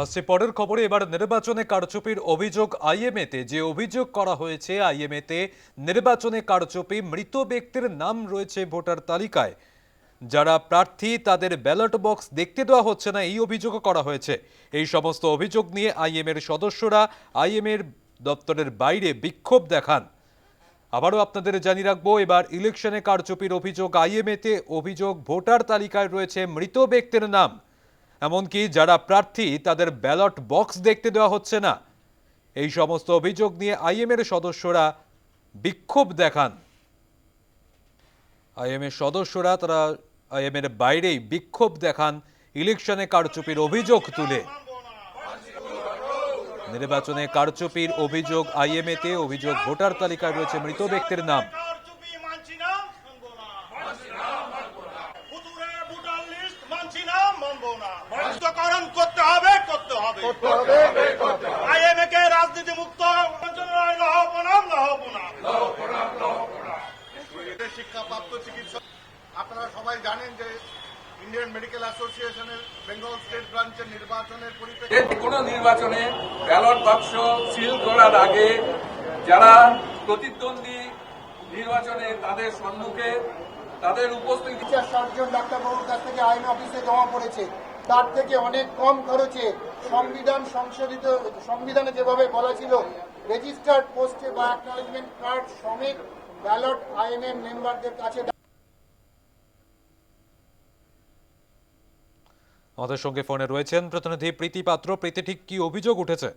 আসছে পরের খবরে এবার নির্বাচনে কারচুপির অভিযোগ আইএমএতে। যে অভিযোগ করা হয়েছে আইএমএতে, নির্বাচনে কারচুপি, মৃত ব্যক্তির নাম রয়েছে ভোটার তালিকায়। যারা প্রার্থী, তাদের ব্যালট বক্স দেখতে দেওয়া হচ্ছে না, এই অভিযোগও করা হয়েছে। এই সমস্ত অভিযোগ নিয়ে আইএমের সদস্যরা আইএমের দপ্তরের বাইরে বিক্ষোভ দেখান। আবারও আপনাদের জানিয়ে রাখব, এবার ইলেকশনে কারচুপির অভিযোগ আইএমএতে। অভিযোগ, ভোটার তালিকায় রয়েছে মৃত ব্যক্তির নাম। এমনকি যারা প্রার্থী, তাদের ব্যালট বক্স দেখতে দেওয়া হচ্ছে না। এই সমস্ত অভিযোগ নিয়ে আইএমের সদস্যরা বিক্ষোভ দেখান। আইএমের সদস্যরা, তারা আইএমের বাইরেই বিক্ষোভ দেখান, ইলেকশনে কারচুপির অভিযোগ তুলে। নির্বাচনে কারচুপির অভিযোগ আইএমএতে, অভিযোগ ভোটার তালিকায় রয়েছে মৃত ব্যক্তির নাম কারচুপি মানছি না মানবো না ফুতুরে ভোটার লিস্ট মানছি না মানবো না মুক্তকরণ করতে হবে করতে হবে আইএমএ কে রাজনীতি মুক্ত শিক্ষাপ্রাপ্ত চিকিৎসক আপনারা সবাই জানেন যে ইন্ডিয়ান মেডিকেল অ্যাসোসিয়েশনের বেঙ্গল স্টেট ব্রাঞ্চের নির্বাচনের পরিপ্রেক্ষিতে কোনো নির্বাচনে ব্যালট বাক্স সিল করার আগে যারা প্রতিদ্বন্দ্বী নির্বাচনে তাদের সম্মুখে তাদের উপস্থিতি ষাটজন ডাক্তারবাবুর কাছ থেকে আইন অফিসে জমা পড়েছে। তার থেকে অনেক কম খরচে সংবিধান সংশোধিত সংবিধানে যেভাবে বলা ছিল রেজিস্টার্ড পোস্টে বা অ্যাকনোলেজমেন্ট কার্ড সমেত ব্যালট আইএমএম মেম্বারদের কাছে আমাদের সঙ্গে ফোনে রয়েছেন প্রতিনিধি প্রীতি পাত্র। প্রীতি ঠিক কি অভিযোগ উঠেছে?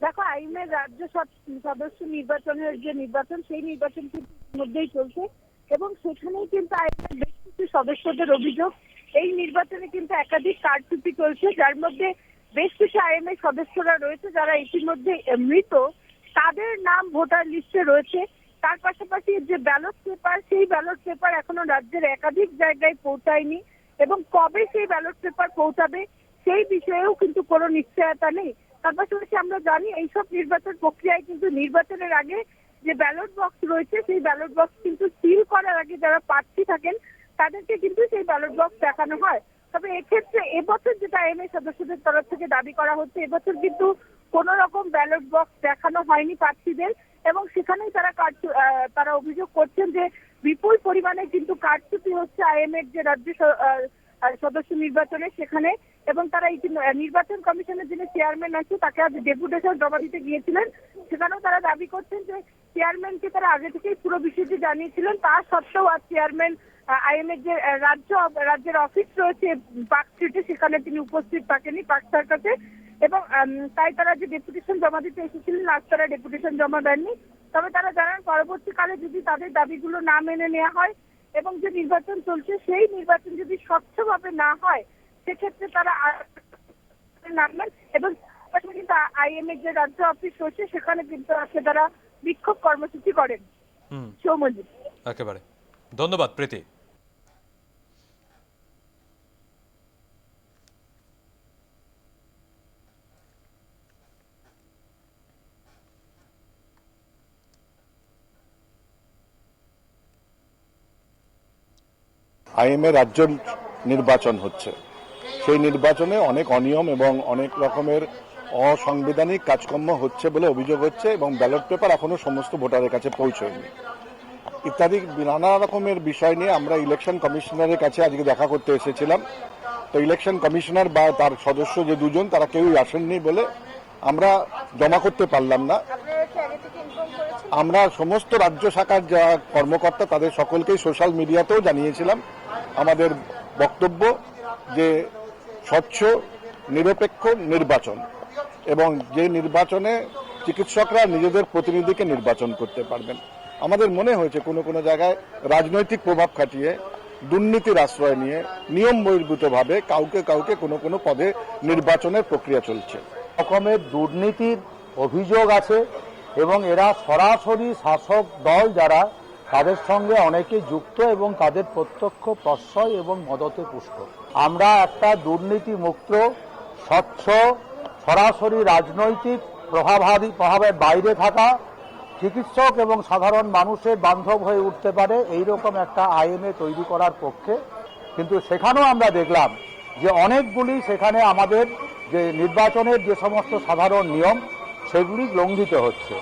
দেখো আইনের রাজ্য সদ- সদস্য নির্বাচনের যে নির্বাচন সেই নির্বাচন কিন্তু মধ্যেই চলছে এবং সেখানেই কিন্তু আইনের বেশ কিছু সদস্যদের অভিযোগ এই নির্বাচনে কিন্তু একাধিক কারচুপি চলছে, যার মধ্যে বেশ কিছু আইএমএ সদস্যরা রয়েছে যারা ইতিমধ্যে মৃত। তাদের নাম ভোটার লিস্টে রয়েছে। তার পাশাপাশি যে ব্যালট পেপার, সেই ব্যালট পেপার এখনও রাজ্যের একাধিক জায়গায় পৌঁছায়নি এবং কবে সেই ব্যালট পেপার পৌঁছাবে সেই বিষয়েও কিন্তু কোনো নিশ্চয়তা নেই। তার পাশাপাশি আমরা জানি এইসব নির্বাচন প্রক্রিয়ায় কিন্তু নির্বাচনের আগে যে ব্যালট বক্স রয়েছে, সেই ব্যালট বক্স কিন্তু সিল করার আগে যারা প্রার্থী থাকেন তাদেরকে কিন্তু সেই ব্যালট বক্স দেখানো হয়। তবে এক্ষেত্রে এবছর যেটা এম সদস্যদের তরফ থেকে দাবি করা হচ্ছে, এবছর কিন্তু কোন রকম ব্যালট বক্স দেখানো হয়নি প্রার্থীদের এবং সেখানেই তারা তারা অভিযোগ করছেন যে বিপুল পরিমাণে কিন্তু কারচুপি হচ্ছে আইএমএর যে রাজ্য সদস্য নির্বাচনে। সেখানে এবং তারা এই নির্বাচন কমিশনের যিনি চেয়ারম্যান আছে তাকে আজ ডেপুটেশন জমা দিতে গিয়েছিলেন। সেখানেও তারা দাবি করছেন যে চেয়ারম্যানকে তারা আগে থেকেই পুরো বিষয়টি জানিয়েছিলেন। তা সত্ত্বেও আজ চেয়ারম্যান আইএমএর যে রাজ্য, রাজ্যের অফিস রয়েছে পার্ক স্ট্রিটে, সেখানে তিনি উপস্থিত থাকেনি পার্ক সার্কাসে। এবং তাই তারা যে ডেপুটেশন জমা দিতে এসেছিলেন, আজ তারা ডেপুটেশন জমা দেননি। তবে তারা জানান, পরবর্তীকালে যদি তাদের দাবিগুলো না মেনে নেওয়া হয় এবং যে নির্বাচন চলছে, সেই নির্বাচন যদি স্বচ্ছভাবে না হয় সেক্ষেত্রে তারা নামবেন এবং কিন্তু আইএম এর যে রাজ্য অফিস রয়েছে সেখানে কিন্তু আজকে তারা বিক্ষোভ কর্মসূচি করেন। সৌমজিৎ একেবারে। ধন্যবাদ প্রীতি। আইএমএ রাজ্য নির্বাচন হচ্ছে। সেই নির্বাচনে অনেক অনিয়ম এবং অনেক রকমের অসাংবিধানিক কাজকর্ম হচ্ছে বলে অভিযোগ হচ্ছে এবং ব্যালট পেপার এখনও সমস্ত ভোটারের কাছে পৌঁছয়নি। ইত্যাদি নানা রকমের বিষয় নিয়ে আমরা ইলেকশন কমিশনারের কাছে আজকে দেখা করতে এসেছিলাম। তো ইলেকশন কমিশনার বা তার সদস্য যে দুজন, তারা কেউই আসেননি বলে আমরা জমা করতে পারলাম না। আমরা সমস্ত রাজ্য শাখার যা কর্মকর্তা, তাদের সকলকেই সোশ্যাল মিডিয়াতেও জানিয়েছিলাম। আমাদের বক্তব্য যে স্বচ্ছ, নিরপেক্ষ নির্বাচন এবং যে নির্বাচনে চিকিৎসকরা নিজেদের প্রতিনিধিকে নির্বাচন করতে পারবেন। আমাদের মনে হয়েছে কোনো কোনো জায়গায় রাজনৈতিক প্রভাব খাটিয়ে, দুর্নীতির আশ্রয় নিয়ে, নিয়ম বহির্ভূতভাবে কাউকে কাউকে কোনো কোনো পদে নির্বাচনের প্রক্রিয়া চলছে। রকমের দুর্নীতির অভিযোগ আছে এবং এরা সরাসরি শাসক দল যারা তাদের সঙ্গে অনেকে যুক্ত এবং তাদের প্রত্যক্ষ প্রশ্রয় এবং মদতে পুষ্ট। আমরা একটা দুর্নীতি মুক্ত স্বচ্ছ, সরাসরি রাজনৈতিক প্রভাবাদী প্রভাবের বাইরে থাকা চিকিৎসক এবং সাধারণ মানুষের বান্ধব হয়ে উঠতে পারে এই রকম একটা আইএমএ তৈরি করার পক্ষে। কিন্তু সেখানেও আমরা দেখলাম যে অনেকগুলি সেখানে আমাদের যে নির্বাচনের যে সমস্ত সাধারণ নিয়ম, সেগুলি লঙ্ঘিত হচ্ছে।